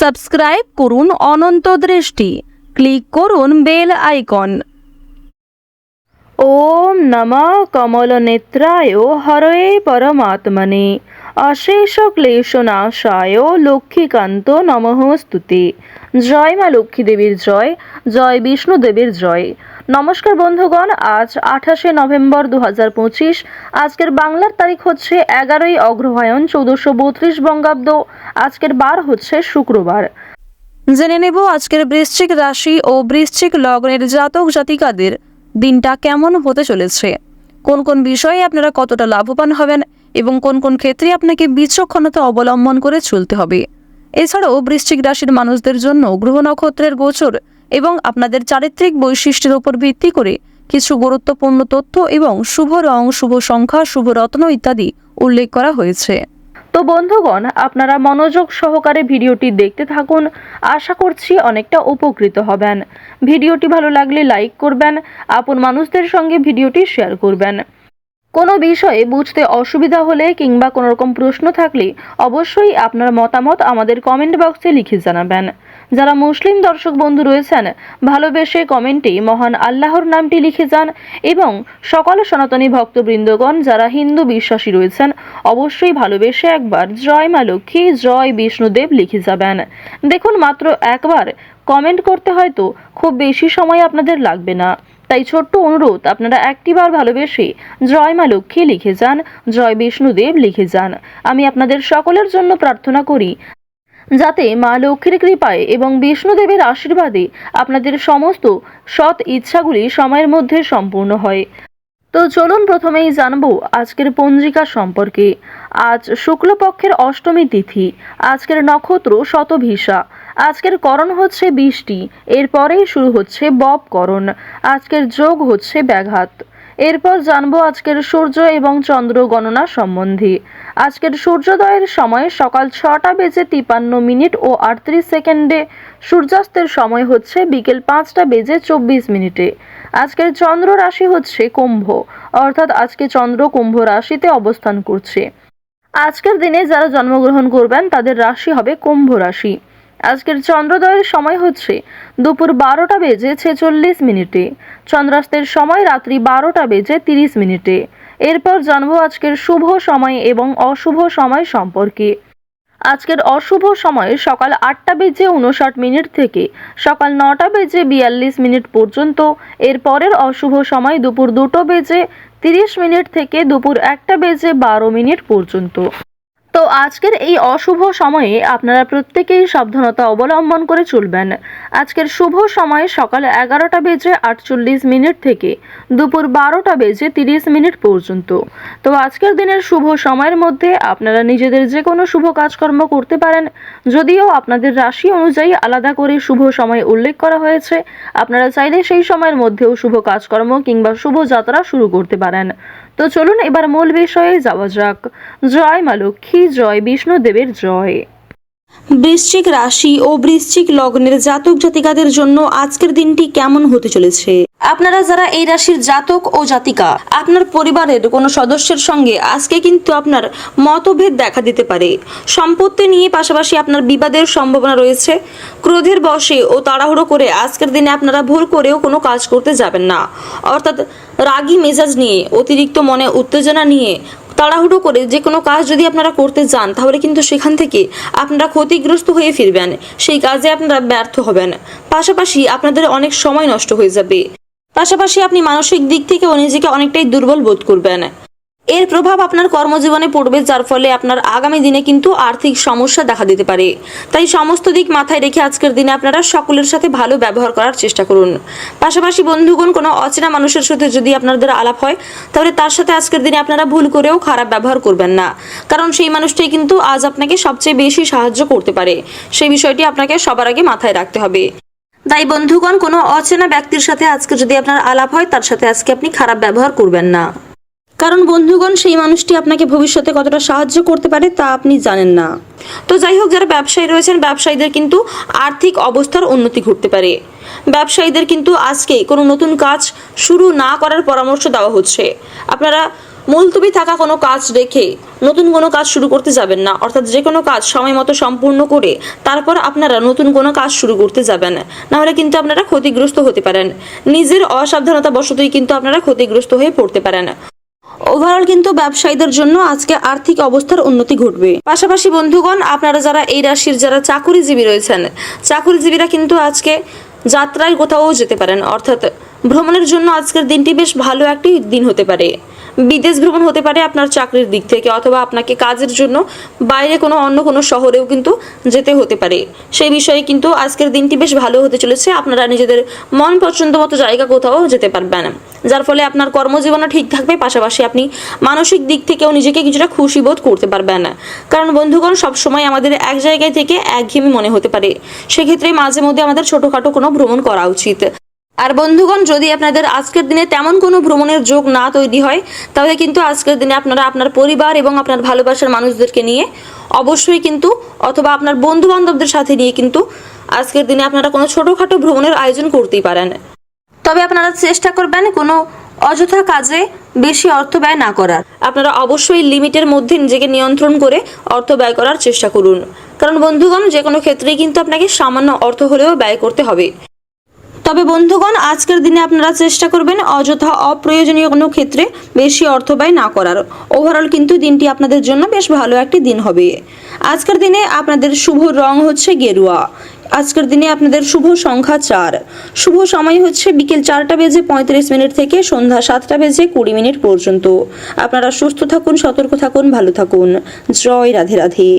Subscribe করুন অনন্ত দৃষ্টি। Click করুন বেল আইকন। ওম নমঃ কমলনেত্রায় হরয়ে পরমাত্মনে। অশেষ ক্লেশনাশায় লক্ষ্মীকান্ত নমঃ স্তুতি। জয় মা লক্ষ্মী দেবীর জয় জয় বিষ্ণু দেবীর জয়। নমস্কার বন্ধুগণ, আজ আঠাশে নভেম্বর দু হাজার পঁচিশ। আজকের বাংলার তারিখ হচ্ছে এগারোই অগ্রহায়ণ চৌদ্দশো বত্রিশ বঙ্গাব্দ। আজকের বার হচ্ছে শুক্রবার। জেনে নেব আজকের বৃশ্চিক রাশি ও বৃশ্চিক লগ্নের জাতক জাতিকাদের দিনটা কেমন হতে চলেছে। কোন কোন বিষয়ে আপনারা কতটা লাভবান হবেন এবং কোন কোন ক্ষেত্রে আপনাকে বিচক্ষণতা অবলম্বন করে চলতে হবে। এছাড়াও বৃশ্চিক রাশির মানুষদের জন্য গ্রহ নক্ষত্রের গোচর এবং আপনাদের চারিত্রিক বৈশিষ্ট্যের উপর ভিত্তি করে কিছু গুরুত্বপূর্ণ তথ্য এবং শুভ রং, শুভ সংখ্যা, শুভ রত্ন ইত্যাদি উল্লেখ করা হয়েছে। তো বন্ধুগণ, আপনারা মনোযোগ সহকারে ভিডিওটি দেখতে থাকুন। আশা করছি অনেকটা উপকৃত হবেন। ভিডিওটি ভালো লাগলে লাইক করবেন, আপন মানুষদের সঙ্গে ভিডিওটি শেয়ার করবেন। কোনো বিষয়ে বুঝতে অসুবিধা হলে কিংবা কোনো রকম প্রশ্ন থাকলে অবশ্যই আপনার মতামত আমাদের কমেন্ট বক্সে লিখে জানাবেন। যারা মুসলিম দর্শক বন্ধু রয়েছেন, ভালোবেসে কমেন্টে মহান আল্লাহর নামটি লিখে যান এবং সকল সনাতনী ভক্তবৃন্দগণ যারা হিন্দু বিশ্বাসী রয়েছেন, অবশ্যই ভালোবেসে একবার জয় মা লক্ষ্মী, জয় বিষ্ণুদেব লিখে যাবেন। দেখুন মাত্র একবার কমেন্ট করতে হয়তো খুব বেশি সময় আপনাদের লাগবে না। তাই ছোট্ট অনুরোধ, আপনারা একটিবার ভালোবেসে জয় মা লক্ষ্মী লিখে যান, জয় বিষ্ণুদেব লিখে যান। আমি আপনাদের সকলের জন্য প্রার্থনা করি, যাতে মা লক্ষ্মীর কৃপায় এবং বিষ্ণুদেবের আশীর্বাদে আপনাদের সমস্ত সৎ ইচ্ছাগুলি সময়ের মধ্যে সম্পূর্ণ হয়। তো চলুন প্রথমেই জানব আজকের পঞ্জিকা সম্পর্কে। আজ শুক্লপক্ষের অষ্টমী তিথি, আজকের নক্ষত্র শতভিসা আজকের করণ হচ্ছে বৃষ্টি, এরপরেই শুরু হচ্ছে বব করণ, আজকের যোগ হচ্ছে ব্যাঘাত। এরপর জানব আজকের সূর্য এবং চন্দ্র গণনা সম্বন্ধে। আজকের সূর্যোদয়ের সময় সকাল ছটা বেজে তিপান্ন মিনিট ও আটত্রিশ সেকেন্ডে সূর্যাস্তের সময় হচ্ছে বিকেল পাঁচটা বেজে চব্বিশ মিনিটে। আজকের চন্দ্র রাশি হচ্ছে কুম্ভ, অর্থাৎ আজকে চন্দ্র কুম্ভ রাশিতে অবস্থান করছে। আজকের দিনে যারা জন্মগ্রহণ করবেন, তাদের রাশি হবে কুম্ভ রাশি। আজকের চন্দ্রোদয়ের সময় হচ্ছে দুপুর বারোটা বেজে ছেচল্লিশ মিনিটে। চন্দ্রাস্তের সময় রাত্রি বারোটা বেজে তিরিশ মিনিটে। এরপর জানব আজকের শুভ সময় এবং অশুভ সময় সম্পর্কে। আজকের অশুভ সময় সকাল আটটা বেজে উনষাট মিনিট থেকে সকাল নটা বেজে বিয়াল্লিশ মিনিট পর্যন্ত। এর পরের অশুভ সময় দুপুর দুটো বেজে তিরিশ মিনিট থেকে দুপুর একটা বেজে বারো মিনিট পর্যন্ত। তো আজকের এই অশুভ সময়ে আপনারা প্রত্যেকেই সাবধানতা অবলম্বন করে চলবেন। আজকের শুভ সময় সকাল এগারোটা বেজে আটচল্লিশ মিনিট থেকে দুপুর বারোটা বেজে তিরিশ মিনিট পর্যন্ত। তো আজকের দিনের শুভ সময়ের মধ্যে আপনারা নিজেদের যে কোনো শুভ কাজকর্ম করতে পারেন। যদিও আপনাদের রাশি অনুযায়ী আলাদা করে শুভ সময় উল্লেখ করা হয়েছে। আপনারা চাইলে সেই সময়ের মধ্যেও শুভ কাজকর্ম কিংবা শুভ যাত্রা শুরু করতে পারেন। তো চলুন এবার মূল বিষয়ে যাওয়া যাক। জয় মা লক্ষ্মী জয়, বিষ্ণুদেবের জয়। বৃশ্চিক রাশি ও বৃশ্চিক লগ্নের জাতক জাতিকাদের জন্য আজকের দিনটি কেমন হতে চলেছে? আপনারা যারা এই রাশির জাতক ও জাতিকা, আপনার পরিবারের কোনো সদস্যের সঙ্গে আজকে কিন্তু আপনার মতভেদ দেখা দিতে পারে। সম্পত্তি নিয়ে পাশাপাশি আপনার বিবাদের সম্ভাবনা রয়েছে। ক্রোধের বশে ও তাড়াহুড়ো করে আজকের দিনে আপনারা ভুল করেও কোনো কাজ করতে যাবেন না। অর্থাৎ রাগী মেজাজ নিয়ে, অতিরিক্ত মনে উত্তেজনা নিয়ে তাড়াহুড়ো করে যে কোনো কাজ যদি আপনারা করতে যান তাহলে কিন্তু সেখান থেকে আপনারা ক্ষতিগ্রস্ত হয়ে ফিরবেন। সেই কাজে আপনারা ব্যর্থ হবেন। পাশাপাশি আপনাদের অনেক সময় নষ্ট হয়ে যাবে। পাশাপাশি আপনি মানসিক দিক থেকেও নিজেকে অনেকটাই দুর্বল বোধ করবেন। এর প্রভাব আপনার কর্মজীবনে পড়বে, যার ফলে আপনার আগামী দিনে কিন্তু আর্থিক সমস্যা দেখা দিতে পারে। তাই সমস্ত দিক মাথায় রেখে আজকের দিনে আপনারা সকলের সাথে ভালো ব্যবহার করার চেষ্টা করুন। পাশাপাশি বন্ধুগণ, কোনো অচেনা মানুষের সাথে যদি আপনাদের আলাপ হয়, তাহলে তার সাথে আজকের দিনে আপনারা ভুল করেও খারাপ ব্যবহার করবেন না। কারণ সেই মানুষটাই কিন্তু আজ আপনাকে সবচেয়ে বেশি সাহায্য করতে পারে। সেই বিষয়টি আপনাকে সবার আগে মাথায় রাখতে হবে। তাই বন্ধুগণ, কোনো অচেনা ব্যক্তির সাথে আজকে যদি আপনার আলাপ হয়, তার সাথে আজকে আপনি খারাপ ব্যবহার করবেন না। কারণ বন্ধুগণ, সেই মানুষটি আপনাকে ভবিষ্যতে কতটা সাহায্য করতে পারে তা আপনি জানেন না। তো যাই হোক যারা ব্যবসায়ী রয়েছেন, ব্যবসায়ীদের কিন্তু আর্থিক অবস্থার উন্নতি ঘটতে পারে। ব্যবসায়ীদের কিন্তু আজকে কোনো নতুন কাজ শুরু না করার পরামর্শ দেওয়া হচ্ছে। আপনারা মুলতবি থাকা কোনো কাজ রেখে নতুন কোনো কাজ শুরু করতে যাবেন না। অর্থাৎ যে কোনো কাজ সময় মতো সম্পূর্ণ করে তারপর আপনারা নতুন কোনো কাজ শুরু করতে যাবেন। নাহলে কিন্তু আপনারা ক্ষতিগ্রস্ত হতে পারেন। নিজের অসাবধানতা বশতই কিন্তু আপনারা ক্ষতিগ্রস্ত হয়ে পড়তে পারেন। ওভারঅল কিন্তু ব্যবসায়ীদের জন্য আজকে আর্থিক অবস্থার উন্নতি ঘটবে। পাশাপাশি বন্ধুগণ, আপনারা যারা এই রাশির যারা চাকুরিজীবী রয়েছেন, চাকুরিজীবীরা কিন্তু আজকে যাত্রায় কোথাও যেতে পারেন। অর্থাৎ ভ্রমণের জন্য আজকের দিনটি বেশ ভালো একটি দিন হতে পারে। বিদেশ ভ্রমণ হতে পারে আপনার চাকরির দিক থেকে অথবা আপনাকে কাজের জন্য বাইরে কোনো অন্য কোনো শহরেও কিন্তু যেতে হতে পারে। সেই বিষয়ে কিন্তু আজকের দিনটি বেশ ভালো হতে চলেছে। আপনারা নিজেদের মন পছন্দ মতো জায়গা কোথাও যেতে পারবেন। যার ফলে আপনার কর্মজীবনও ঠিক থাকবে, পাশাপাশি আপনি মানসিক দিক থেকেও নিজেকে কিছুটা খুশি বোধ করতে পারবেন। কারণ বন্ধুগণ, সবসময় আমাদের এক জায়গায় থেকে একঘেয়েমি মনে হতে পারে। সেক্ষেত্রে মাঝে মধ্যে আমাদের ছোটোখাটো কোনো ভ্রমণ করা উচিত। আর বন্ধুগণ, যদি আপনাদের আজকের দিনে তেমন কোনো ভ্রমণের যোগ না তৈরি হয়, তাহলে কিন্তু আজকের দিনে আপনারা আপনার পরিবার এবং আপনার ভালোবাসার মানুষদেরকে নিয়ে অবশ্যই কিন্তু অথবা আপনার বন্ধু বান্ধবদের সাথে নিয়ে কিন্তু আজকের দিনে আপনারা কোনো ছোটোখাটো ভ্রমণের আয়োজন করতেই পারেন। তবে আপনারা চেষ্টা করবেন কোনো অযথা কাজে বেশি অর্থ ব্যয় না করার। আপনারা অবশ্যই লিমিটের মধ্যে নিজেকে নিয়ন্ত্রণ করে অর্থ ব্যয় করার চেষ্টা করুন। কারণ বন্ধুগণ যে কোনো ক্ষেত্রেই কিন্তু আপনাকে সামান্য অর্থ হলেও ব্যয় করতে হবে। তবে বন্ধুগণ, আজকের দিনে আপনারা চেষ্টা করবেন অযথা অপ্রয়োজনীয় কোনো ক্ষেত্রে বেশি অর্থ ব্যয় না করার। ওভারঅল কিন্তু দিনটি আপনাদের জন্য বেশ ভালো একটি দিন হবে। আজকের দিনে আপনাদের শুভ রং হচ্ছে গেরুয়া। আজকের দিনে আপনাদের শুভ সংখ্যা চার। শুভ সময় হচ্ছে বিকেল চারটা বেজে পঁয়ত্রিশ মিনিট থেকে সন্ধ্যা সাতটা বেজে কুড়ি মিনিট পর্যন্ত। আপনারা সুস্থ থাকুন, সতর্ক থাকুন, ভালো থাকুন। জয় রাধে রাধে।